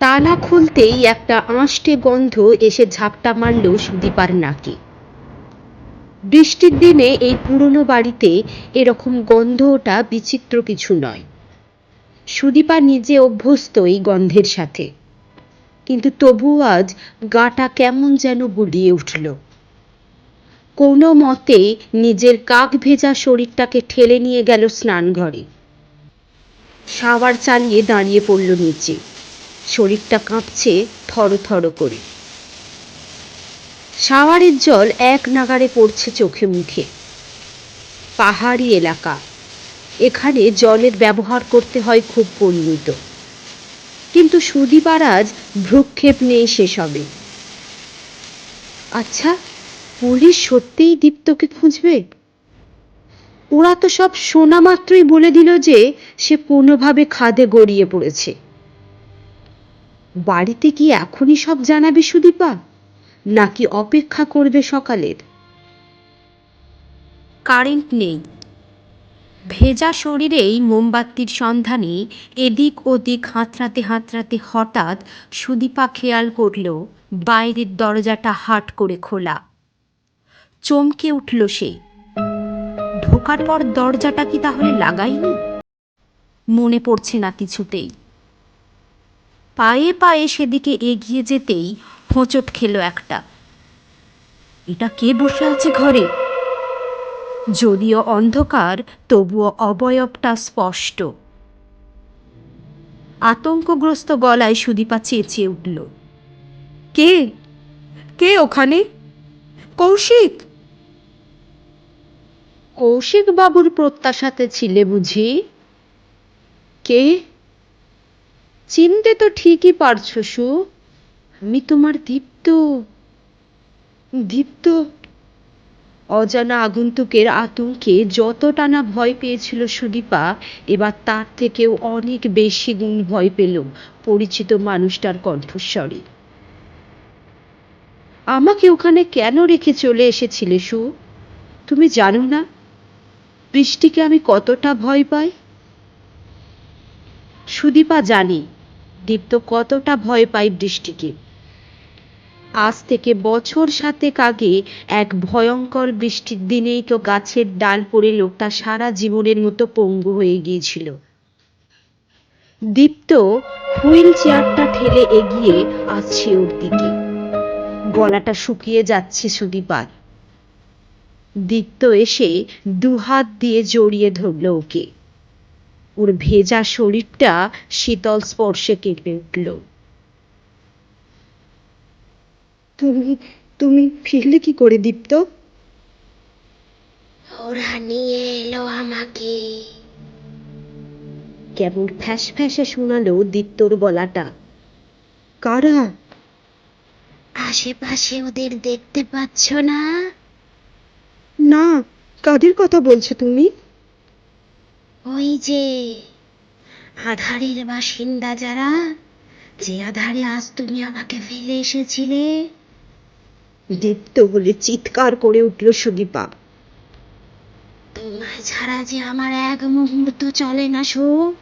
তালা খুলতেই একটা আঁশটে গন্ধ এসে ঝাপটা মারল সুদীপার নাকে। বৃষ্টির দিনে এই পুরনো বাড়িতে এরকম গন্ধ ওটা বিচিত্র কিছু নয়। সুদীপা নিজে অভ্যস্ত এই গন্ধের সাথে। কিন্তু তবুও আজ গাটা কেমন যেন গুলিয়ে উঠল। কোনো মতে নিজের কাক ভেজা শরীরটাকে ঠেলে নিয়ে গেল স্নানঘরে। শাওয়ার চালিয়ে দাঁড়িয়ে পড়ল নিচে। শরীরটা কাঁপছে থর করে। শাওয়ারের জল এক নাগাড়ে পড়ছে চোখে মুখে। পাহাড়ি এলাকা। এখানে জলের ব্যবহার করতে হয় খুব পরিমিত। কিন্তু সুদীপার আজ ভ্রুক্ষেপ নেই সেসবে। আচ্ছা পুলিশ সত্যিই দীপ্তকে খুঁজবে? ওরা তো সব শোনা মাত্রই বলে দিল যে সে কোনোভাবে খাদে গড়িয়ে পড়েছে। বাড়িতে কি এখনই সব জানাবে সুদীপা? নাকি অপেক্ষা করবে সকালের? কারেন্ট নেই। ভেজা শরীরেই মোমবাতির সন্ধানে এদিক ওদিক হাতড়াতে হাতড়াতে হঠাৎ সুদীপা খেয়াল করল, বাইরের দরজাটা হাট করে খোলা। চমকে উঠল সে। ঢোকার পর দরজাটা কি তাহলে লাগাইনি মনে পড়ছে না কিছুতেই। পায়ে পায়ে সেদিকে এগিয়ে যেতেই হোঁচট খেলো একটা। এটা কে বসে আছে ঘরে? যদিও অন্ধকার, তবুও অবয়বটা স্পষ্ট। আতঙ্কগ্রস্ত গলায় সুদীপা চেঁচিয়ে উঠল, কে? কে ওখানে? কৌশিক? কৌশিক বাবুর প্রত্যাশাতে ছিলে বুঝি। কে? চিনতে তো ঠিকই পারছ, সু। আমি তোমার দীপ্ত দীপ্ত, অজানা আগন্তুকের আতঙ্কে যতটা না ভয় পেয়েছিল সুদীপা, এবার তার থেকেও অনেক বেশি গুণ ভয় পেল পরিচিত মানুষটার কণ্ঠস্বরে। আমাকে ওখানে কেন রেখে চলে এসেছিলে, সু? তুমি জানো না বৃষ্টিকে আমি কতটা ভয় পাই? সুদীপা জানি দীপ্ত কতটা ভয় পায় বৃষ্টিকে। আজ থেকে বছর সাতেক আগে এক ভয়ঙ্কর বৃষ্টির দিনেই তো গাছের ডাল পড়ে লোকটা সারা জীবনের মতো পঙ্গু হয়ে গিয়েছিল। দীপ্ত হুইল চেয়ারটা ঠেলে এগিয়ে আসছে ওর দিকে। গলাটা শুকিয়ে যাচ্ছে সুদীপার। দীপ্ত এসে দুহাত দিয়ে জড়িয়ে ধরল ওকে। ওর ভেজা শরীরটা শীতল স্পর্শে কেঁপে উঠল। তুমি তুমি ফিরলে কি করে দীপ্ত? ওরা নিয়ে এলো আমাকে। কেমন ফ্যাস ফ্যাসে শোনালো দীপ্তর বলাটা কারা? আশেপাশে ওদের দেখতে পাচ্ছ না? না কাদের কথা বলছো তুমি? ওই যে আধারের বাসিন্দা যারা যে আধারে আজ তুমি আমাকে ফেলে এসেছিলে। দীপ্ত বলে চিৎকার করে উঠল সুদীপা। তোমায় ছাড়া যে আমার এক মুহূর্ত চলে না শো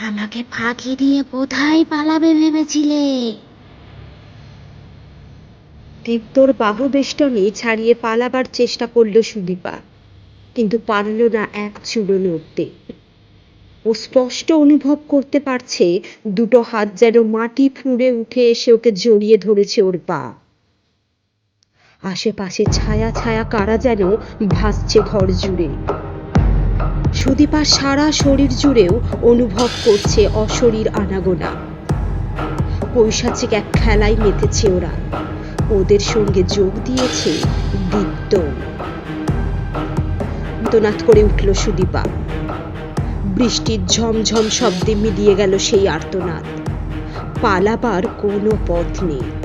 আমাকে ফাঁকি দিয়ে কোথায় পালাবে ভেবেছিলে? দীপ্তর বাহু বেষ্টনী ছাড়িয়ে পালাবার চেষ্টা করল সুদীপা। কিন্তু পারল না এক চুলো নড়তে ও স্পষ্ট অনুভব করতে পারছে, দুটো হাত যেন মাটি ফুঁড়ে উঠে এসে ওকে জড়িয়ে ধরেছে ওর পা। আশেপাশে ছায়া ছায়া কারা যেন ভাসছে ঘর জুড়ে। সুদীপার সারা শরীর জুড়েও অনুভব করছে অশরীর আনাগোনা। পৈশাচিক এক খেলায় মেতেছে ওরা। ওদের সঙ্গে যোগ দিয়েছে দীপ্ত। তোনাথ করে উঠল সুদীপা। বৃষ্টির ঝমঝম শব্দে মিলিয়ে গেল সেই আর্তনাদ। পালাবার কোনো পথ নেই।